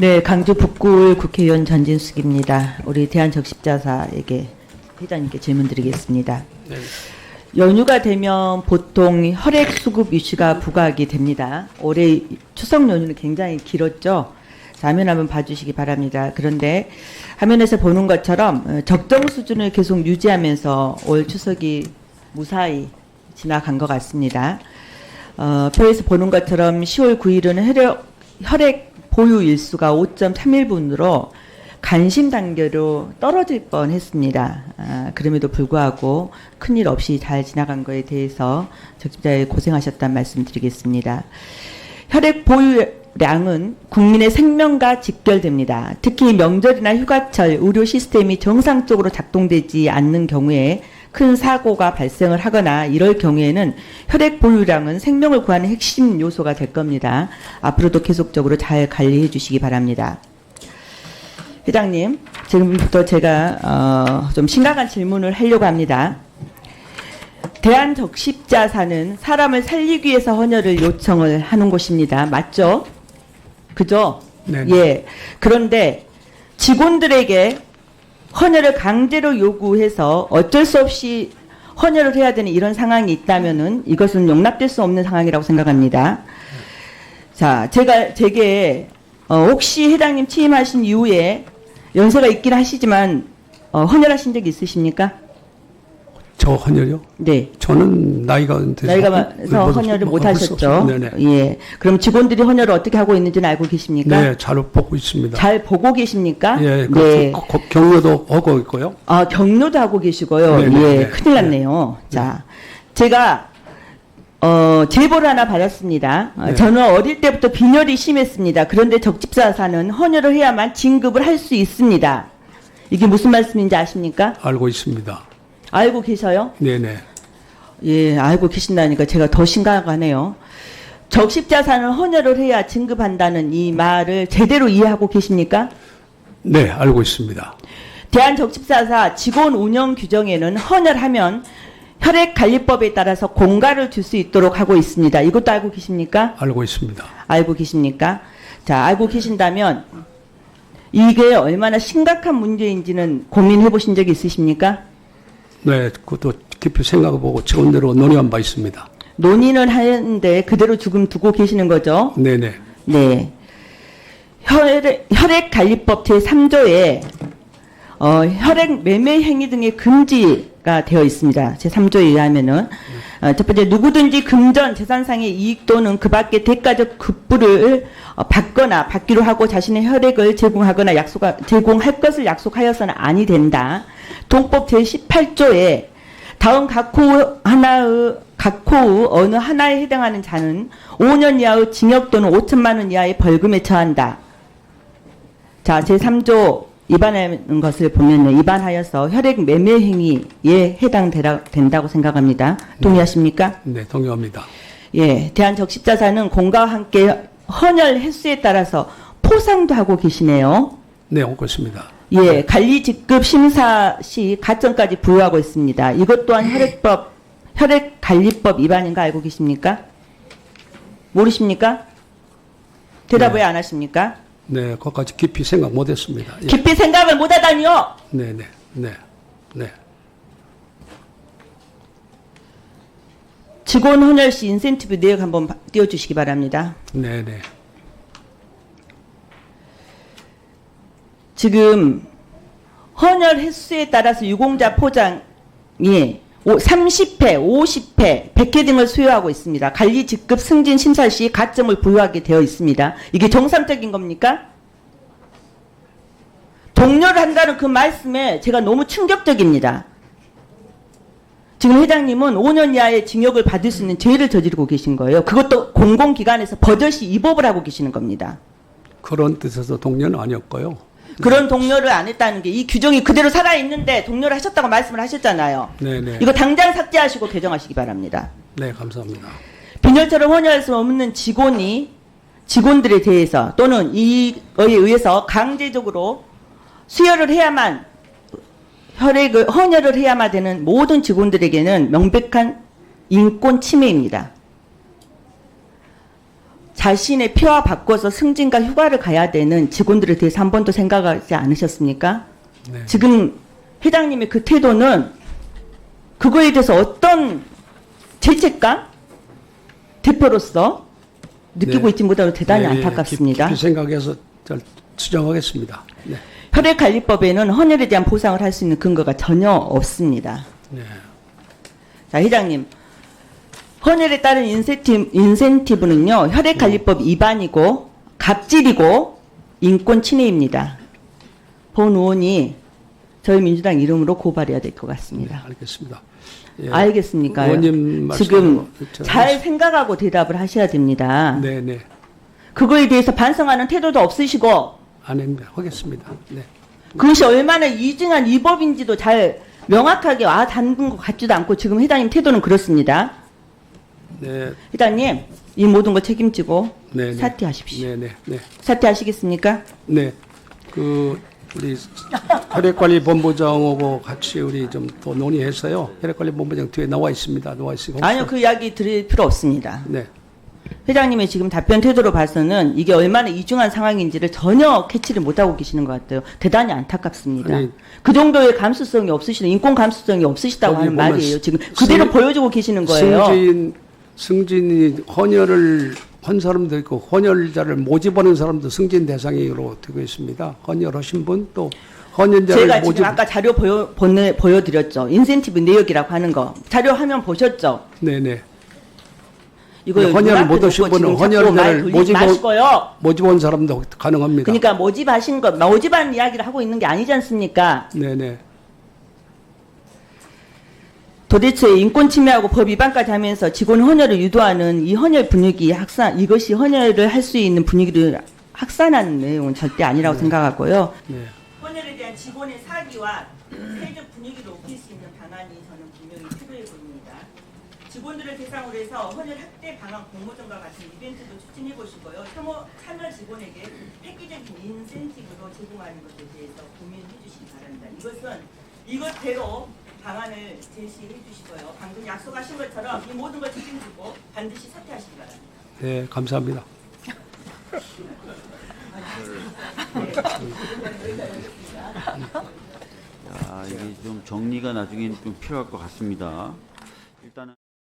네, 강주 북구울 국회의원 전진숙입니다. 우리 대한적십자사에게 회장님께 질문 드리겠습니다. 네. 연휴가 되면 보통 혈액 수급 이슈가 부각이 됩니다. 올해 추석 연휴는 굉장히 길었죠. 화면 한번 봐주시기 바랍니다. 그런데 화면에서 보는 것처럼 어, 적정 수준을 계속 유지하면서 올 추석이 무사히 지나간 것 같습니다. 어, 표에서 보는 것처럼 10월 9일은 혈액, 혈액 보유 일수가 5.31분으로 간심 단계로 떨어질 뻔 했습니다. 아, 그럼에도 불구하고 큰일 없이 잘 지나간 거에 대해서 적십자에 고생하셨다는 말씀 드리겠습니다. 혈액 보유량은 국민의 생명과 직결됩니다. 특히 명절이나 휴가철 의료 시스템이 정상적으로 작동되지 않는 경우에 큰 사고가 발생을 하거나 이럴 경우에는 혈액 보유량은 생명을 구하는 핵심 요소가 될 겁니다. 앞으로도 계속적으로 잘 관리해 주시기 바랍니다. 회장님, 지금부터 제가 어, 좀 심각한 질문을 하려고 합니다. 대한적십자사는 사람을 살리기 위해서 헌혈을 요청을 하는 곳입니다. 맞죠? 그죠? 네. 예. 그런데 직원들에게 헌혈을 강제로 요구해서 어쩔 수 없이 헌혈을 해야 되는 이런 상황이 있다면은 이것은 용납될 수 없는 상황이라고 생각합니다. 자, 제가 제게 어, 혹시 회장님 취임하신 이후에 연세가 있긴 하시지만 어, 헌혈하신 적이 있으십니까? 저 헌혈이요? 네. 저는 나이가 나이가 헌- 많아서 뭐, 헌혈을 뭐, 못 하셨죠. 네네. 예. 그럼 직원들이 헌혈을 어떻게 하고 있는지는 알고 계십니까? 네, 잘 보고 있습니다. 잘 보고 계십니까? 예, 그 네. 거- 거- 격려도 하고 있고요. 아, 경로도 하고 계시고요. 네네, 예, 네. 큰일 났네요. 자, 제가 어, 제보를 하나 받았습니다. 어, 네. 저는 어릴 때부터 빈혈이 심했습니다. 그런데 적집사사는 헌혈을 해야만 진급을 할 수 있습니다. 이게 무슨 말씀인지 아십니까? 알고 있습니다. 알고 계셔요? 네네. 예, 알고 계신다니까 제가 더 심각하네요. 적십자사는 헌혈을 해야 진급한다는 이 말을 제대로 이해하고 계십니까? 네, 알고 있습니다. 대한적십사사 직원 운영 규정에는 헌혈하면 혈액관리법에 따라서 공가를 줄 수 있도록 하고 있습니다. 이것도 알고 계십니까? 알고 있습니다. 알고 계십니까? 자, 알고 계신다면 이게 얼마나 심각한 문제인지는 고민해 보신 적이 있으십니까? 네, 그것도 깊이 생각해보고 직원대로 논의한 바 있습니다. 논의는 하는데 그대로 죽음 두고 계시는 거죠? 네네. 네. 혈액, 혈액 관리법 제3조에 어, 혈액 매매 행위 등의 금지가 되어 있습니다. 제3조에 의하면은 어, 첫 번째 누구든지 금전 재산상의 이익 또는 그 밖의 대가적 급부를 어, 받거나 받기로 하고 자신의 혈액을 제공하거나 약속 제공할 것을 약속하여서는 아니 된다. 동법 제18조에 다음 각호 하나의 각 호의 어느 하나에 해당하는 자는 5년 이하의 징역 또는 5천만 원 이하의 벌금에 처한다. 자, 제3조 위반하는 것을 보면 위반하여서 혈액 매매 행위에 해당된다고 생각합니다. 동의하십니까? 네, 동의합니다. 예, 대한적십자사는 공가와 함께 헌혈 횟수에 따라서 포상도 하고 계시네요. 네, 하고 있습니다. 예, 관리 직급 심사 시 가점까지 부여하고 있습니다. 이것 또한 혈액법, 혈액관리법 위반인 거 알고 계십니까? 모르십니까? 대답 왜안 하십니까? 네, 그것까지 깊이 생각 못 했습니다. 예. 깊이 생각을 못 하다니요! 네 네. 네. 네. 직원 헌혈 시 인센티브 내역 한번 바- 띄워주시기 바랍니다. 네 네. 지금 헌혈 횟수에 따라서 유공자 포장이 30회, 50회, 100회 등을 수여하고 있습니다. 관리 직급 승진 심사 시 가점을 부여하게 되어 있습니다. 이게 정상적인 겁니까? 동료를 한다는 그 말씀에 제가 너무 충격적입니다. 지금 회장님은 5년 이하의 징역을 받을 수 있는 죄를 저지르고 계신 거예요. 그것도 공공기관에서 버젓이 위법을 하고 계시는 겁니다. 그런 뜻에서 동료는 아니었고요. 그런 동료를 안 했다는 게 이 규정이 그대로 살아 있는데 동료를 하셨다고 말씀을 하셨잖아요. 네 네. 이거 당장 삭제하시고 개정하시기 바랍니다. 네, 감사합니다. 빈혈처럼 헌혈할 수 없는 직원이 직원들에 대해서 또는 이에 의해서 강제적으로 수혈을 해야만 혈액을 헌혈을 해야만 되는 모든 직원들에게는 명백한 인권 침해입니다. 자신의 피와 바꿔서 승진과 휴가를 가야 되는 직원들에 대해서 한 번도 생각하지 않으셨습니까? 네. 지금 회장님의 그 태도는 그거에 대해서 어떤 죄책감 대표로서 느끼고 네. 있지 못하고 대단히 네, 예, 안타깝습니다. 깊이 생각해서 잘 수정하겠습니다. 네. 혈액관리법에는 헌혈에 대한 보상을 할 수 있는 근거가 전혀 없습니다. 네. 자, 회장님. 헌혈에 따른 인센티브, 인센티브는요, 혈액관리법 위반이고, 갑질이고, 인권 침해입니다. 본 의원이 저희 민주당 이름으로 고발해야 될것 네, 같습니다. 알겠습니다. 예. 알겠습니까? 지금 저- 잘 생각하고 대답을 하셔야 됩니다. 네, 네. 그거에 대해서 반성하는 태도도 없으시고, 안 합니다. 하겠습니다. 네. 그것이 얼마나 이중한 위법인지도 잘 명확하게 와 닿는 것 같지도 않고 지금 회장님 태도는 그렇습니다. 네. 회장님 이 모든 거 책임지고 네, 네. 사퇴하십시오. 네, 네. 네. 사퇴하시겠습니까? 네. 그 우리 혈액관리본부장하고 같이 우리 좀 더 논의해서요. 혈액관리본부장 뒤에 나와 있습니다. 나와 있으니까. 아니요 그 이야기 드릴 필요 없습니다. 네. 회장님의 지금 답변 태도로 봐서는 이게 얼마나 이중한 상황인지를 전혀 캐치를 못하고 계시는 것 같아요. 대단히 안타깝습니다. 아니, 그 정도의 감수성이 없으시는 인권 감수성이 없으시다고 하는 보면 말이에요. 지금 그대로 승- 보여주고 계시는 거예요. 승진 승진이 헌혈을 한 사람도 있고 헌혈자를 모집하는 사람도 승진 대상으로 되고 있습니다. 헌혈하신 분 또 헌혈자를 제가 모집 지금 아까 자료 보여, 보내, 보여드렸죠. 인센티브 내역이라고 하는 거. 자료 화면 보셨죠? 네네 이거 네, 헌혈을 못 하신 분은 헌혈자를 마시고요. 모집한 사람도 가능합니다. 그러니까 모집하신 거, 모집한 이야기를 하고 있는 게 아니지 않습니까? 네네 도대체 인권 침해하고 법 위반까지 하면서 직원 헌혈을 유도하는 이 헌혈 분위기 확산, 이것이 헌혈을 할 수 있는 분위기를 확산하는 내용은 절대 아니라고 생각하고요. 네. 헌혈에 대한 직원의 사기와 사회적 분위기를 옮길 수 있는 방안이 저는 분명히 필요해 보입니다. 직원들을 대상으로 해서 헌혈 학대 방안 공모전과 같은 이벤트도 추진해 보시고요. 참여, 참여 직원에게 획기적인 인센티브로 제공하는 것에 대해서 고민해 주시기 바랍니다. 이것은 이것대로 방안을 제시해 주시고요. 방금 약속하신 것처럼 이 모든 걸 책임지고 반드시 사퇴하시기 바랍니다. 네 감사합니다. 아, 이게 좀 정리가 나중에 좀 필요할 것 같습니다.